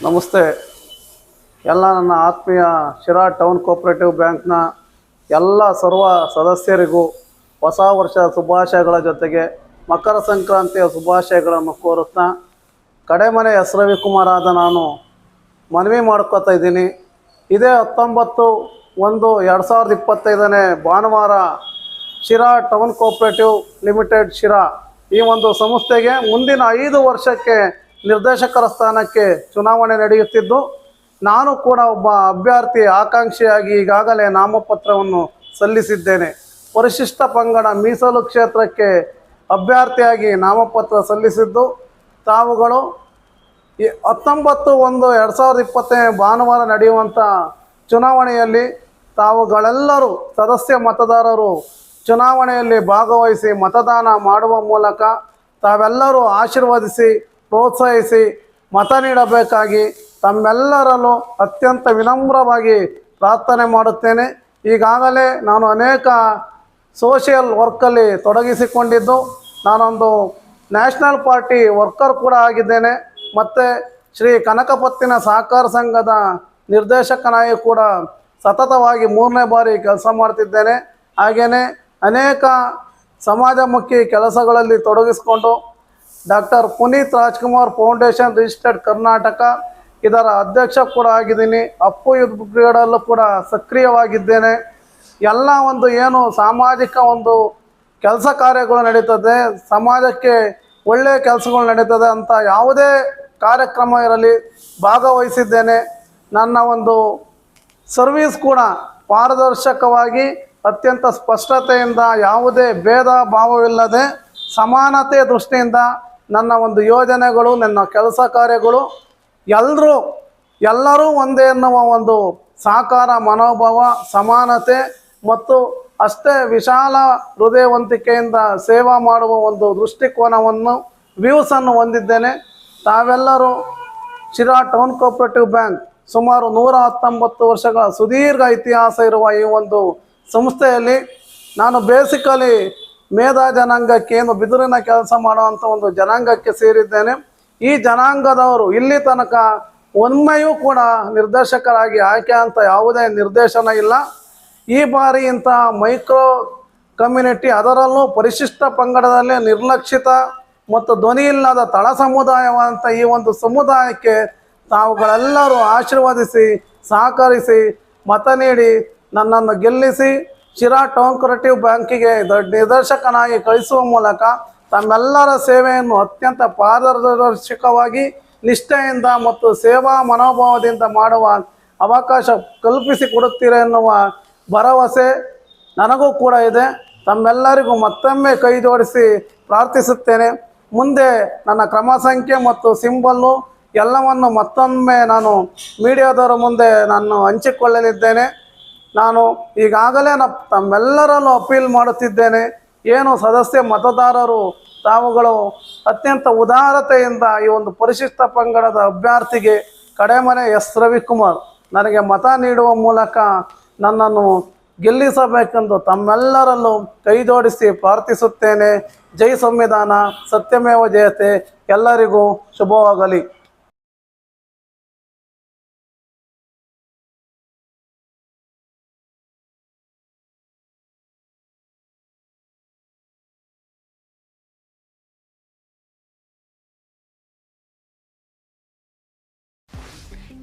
ನಮಸ್ತೆ. ಎಲ್ಲ ನನ್ನ ಆತ್ಮೀಯ ಶಿರಾ ಟೌನ್ ಕೋಪರೇಟಿವ್ ಬ್ಯಾಂಕ್ನ ಎಲ್ಲ ಸರ್ವ ಸದಸ್ಯರಿಗೂ ಹೊಸ ವರ್ಷದ ಶುಭಾಶಯಗಳ ಜೊತೆಗೆ ಮಕರ ಸಂಕ್ರಾಂತಿಯ ಶುಭಾಶಯಗಳನ್ನು ಕೋರುತ್ತಾ ಕಡೆಮನೆ ಎಸ್ ರವಿಕುಮಾರ್ ಆದ ನಾನು ಮನವಿ ಮಾಡ್ಕೋತಾ ಇದ್ದೀನಿ. ಇದೇ ಹತ್ತೊಂಬತ್ತು ಒಂದು ಎರಡು ಸಾವಿರದ ಇಪ್ಪತ್ತೈದನೇ ಭಾನುವಾರ Sira town cooperative limited Sira ಈ ಒಂದು ಸಂಸ್ಥೆಗೆ ಮುಂದಿನ ಐದು ವರ್ಷಕ್ಕೆ ನಿರ್ದೇಶಕರ ಸ್ಥಾನಕ್ಕೆ ಚುನಾವಣೆ ನಡೆಯುತ್ತಿದ್ದು, ನಾನು ಕೂಡ ಒಬ್ಬ ಅಭ್ಯರ್ಥಿ ಆಕಾಂಕ್ಷಿಯಾಗಿ ಈಗಾಗಲೇ ನಾಮಪತ್ರವನ್ನು ಸಲ್ಲಿಸಿದ್ದೇನೆ. ಪರಿಶಿಷ್ಟ ಪಂಗಡ ಮೀಸಲು ಕ್ಷೇತ್ರಕ್ಕೆ ಅಭ್ಯರ್ಥಿಯಾಗಿ ನಾಮಪತ್ರ ಸಲ್ಲಿಸಿದ್ದು, ತಾವುಗಳು ಹತ್ತೊಂಬತ್ತು ಒಂದು ಎರಡು ಸಾವಿರದ ಇಪ್ಪತ್ತನೇ ಭಾನುವಾರ ನಡೆಯುವಂಥ ಚುನಾವಣೆಯಲ್ಲಿ ತಾವುಗಳೆಲ್ಲರೂ ಸದಸ್ಯ ಮತದಾರರು ಚುನಾವಣೆಯಲ್ಲಿ ಭಾಗವಹಿಸಿ ಮತದಾನ ಮಾಡುವ ಮೂಲಕ ತಾವೆಲ್ಲರೂ ಆಶೀರ್ವದಿಸಿ ಪ್ರೋತ್ಸಾಹಿಸಿ, ಮತ ನೀಡಬೇಕಾಗಿ ತಮ್ಮೆಲ್ಲರಲ್ಲೂ ಅತ್ಯಂತ ವಿನಮ್ರವಾಗಿ ಪ್ರಾರ್ಥನೆ ಮಾಡುತ್ತೇನೆ. ಈಗಾಗಲೇ ನಾನು ಅನೇಕ ಸೋಷಿಯಲ್ ವರ್ಕಲ್ಲಿ ತೊಡಗಿಸಿಕೊಂಡಿದ್ದು. ನಾನೊಂದು ನ್ಯಾಷನಲ್ ಪಾರ್ಟಿ ವರ್ಕರ್ ಕೂಡ ಆಗಿದ್ದೇನೆ. ಮತ್ತು ಶ್ರೀ ಕನಕಪತ್ತಿನ ಸಹಕಾರ ಸಂಘದ ನಿರ್ದೇಶಕನಾಗಿ ಕೂಡ ಸತತವಾಗಿ ಮೂರನೇ ಬಾರಿ ಕೆಲಸ ಮಾಡ್ತಿದ್ದೇನೆ. ಹಾಗೆಯೇ ಅನೇಕ ಸಮಾಜಮುಖಿ ಕೆಲಸಗಳಲ್ಲಿ ತೊಡಗಿಸಿಕೊಂಡು doctor Puneeth Rajkumar foundation registered Karnataka. ಇದರ ಅಧ್ಯಕ್ಷ ಕೂಡ ಆಗಿದ್ದೀನಿ. ಅಪ್ಪು ಯುದ್ಧ ಬ್ರಿಗೇಡಲ್ಲೂ ಕೂಡ ಸಕ್ರಿಯವಾಗಿದ್ದೇನೆ. ಎಲ್ಲ ಒಂದು ಏನು ಸಾಮಾಜಿಕ ಒಂದು ಕೆಲಸ ಕಾರ್ಯಗಳು ನಡೀತದೆ, ಸಮಾಜಕ್ಕೆ ಒಳ್ಳೆಯ ಕೆಲಸಗಳು ನಡೀತದೆ ಅಂತ ಯಾವುದೇ ಕಾರ್ಯಕ್ರಮ ಇರಲಿ ಭಾಗವಹಿಸಿದ್ದೇನೆ. ನನ್ನ ಒಂದು ಸರ್ವೀಸ್ ಕೂಡ ಪಾರದರ್ಶಕವಾಗಿ, ಅತ್ಯಂತ ಸ್ಪಷ್ಟತೆಯಿಂದ ಯಾವುದೇ ಭೇದ ಭಾವವಿಲ್ಲದೆ, ಸಮಾನತೆಯ ದೃಷ್ಟಿಯಿಂದ ನನ್ನ ಒಂದು ಯೋಜನೆಗಳು, ನನ್ನ ಕೆಲಸ ಕಾರ್ಯಗಳು ಎಲ್ಲರೂ ಎಲ್ಲರೂ ಒಂದೇ ಎನ್ನುವ ಒಂದು ಸಾಕಾರ, ಮನೋಭಾವ, ಸಮಾನತೆ ಮತ್ತು ಅಷ್ಟೇ ವಿಶಾಲ ಹೃದಯವಂತಿಕೆಯಿಂದ ಸೇವಾ ಮಾಡುವ ಒಂದು ದೃಷ್ಟಿಕೋನವನ್ನು, ವ್ಯೂಸನ್ನು ಹೊಂದಿದ್ದೇನೆ. ತಾವೆಲ್ಲರೂ ಶಿರಾ ಟೌನ್ ಕೋಪರೇಟಿವ್ ಬ್ಯಾಂಕ್ ಸುಮಾರು ನೂರ ಹತ್ತೊಂಬತ್ತು ವರ್ಷಗಳ ಸುದೀರ್ಘ ಇತಿಹಾಸ ಇರುವ ಈ ಒಂದು ಸಂಸ್ಥೆಯಲ್ಲಿ ನಾನು ಬೇಸಿಕಲಿ ಮೇಧಾ ಜನಾಂಗಕ್ಕೆ ಏನು ಬಿದಿರಿನ ಕೆಲಸ ಮಾಡುವಂಥ ಒಂದು ಜನಾಂಗಕ್ಕೆ ಸೇರಿದ್ದೇನೆ. ಈ ಜನಾಂಗದವರು ಇಲ್ಲಿ ತನಕ ಒಮ್ಮೆಯೂ ಕೂಡ ನಿರ್ದೇಶಕರಾಗಿ ಆಯ್ಕೆ ಅಂತ ಯಾವುದೇ ನಿರ್ದೇಶನ ಇಲ್ಲ. ಈ ಬಾರಿ ಇಂತಹ ಮೈಕ್ರೋ ಕಮ್ಯುನಿಟಿ ಅದರಲ್ಲೂ ಪರಿಶಿಷ್ಟ ಪಂಗಡದಲ್ಲಿ ನಿರ್ಲಕ್ಷಿತ ಮತ್ತು ಧ್ವನಿ ಇಲ್ಲದ ತಳ ಸಮುದಾಯವಂತ ಈ ಒಂದು ಸಮುದಾಯಕ್ಕೆ ತಾವುಗಳೆಲ್ಲರೂ ಆಶೀರ್ವದಿಸಿ, ಸಹಕರಿಸಿ, ಮತ ನೀಡಿ ನನ್ನನ್ನು ಗೆಲ್ಲಿಸಿ. ಶಿರಾ ಟೌನ್ ಬ್ಯಾಂಕಿಗೆ ದೊಡ್ಡ ನಿರ್ದೇಶಕನಾಗಿ ಕಳಿಸುವ ಮೂಲಕ ತಮ್ಮೆಲ್ಲರ ಸೇವೆಯನ್ನು ಅತ್ಯಂತ ಪಾರದರ್ಶಕವಾಗಿ, ನಿಷ್ಠೆಯಿಂದ ಮತ್ತು ಸೇವಾ ಮನೋಭಾವದಿಂದ ಮಾಡುವ ಅವಕಾಶ ಕಲ್ಪಿಸಿಕೊಡುತ್ತೀರ ಎನ್ನುವ ಭರವಸೆ ನನಗೂ ಕೂಡ ಇದೆ. ತಮ್ಮೆಲ್ಲರಿಗೂ ಮತ್ತೊಮ್ಮೆ ಕೈ ಜೋಡಿಸಿ ಪ್ರಾರ್ಥಿಸುತ್ತೇನೆ. ಮುಂದೆ ನನ್ನ ಕ್ರಮ ಸಂಖ್ಯೆ ಮತ್ತು ಸಿಂಬಲ್ಲು ಎಲ್ಲವನ್ನು ಮತ್ತೊಮ್ಮೆ ನಾನು ಮೀಡಿಯಾದವರ ಮುಂದೆ ನಾನು ಹಂಚಿಕೊಳ್ಳಲಿದ್ದೇನೆ. ನಾನು ಈಗಾಗಲೇ ನ ತಮ್ಮೆಲ್ಲರಲ್ಲೂ ಅಪೀಲ್ ಮಾಡುತ್ತಿದ್ದೇನೆ. ಏನು ಸದಸ್ಯ ಮತದಾರರು ತಾವುಗಳು ಅತ್ಯಂತ ಉದಾರತೆಯಿಂದ ಈ ಒಂದು ಪರಿಶಿಷ್ಟ ಪಂಗಡದ ಅಭ್ಯರ್ಥಿಗೆ ಕಡೆಮನೆ ಎಸ್. ರವಿಕುಮಾರ್ ನನಗೆ ಮತ ನೀಡುವ ಮೂಲಕ ನನ್ನನ್ನು ಗೆಲ್ಲಿಸಬೇಕೆಂದು ತಮ್ಮೆಲ್ಲರಲ್ಲೂ ಕೈ ಜೋಡಿಸಿ ಪ್ರಾರ್ಥಿಸುತ್ತೇನೆ. ಜೈ ಸಂವಿಧಾನ, ಸತ್ಯಮೇವ ಜಯತೆ, ಎಲ್ಲರಿಗೂ ಶುಭವಾಗಲಿ.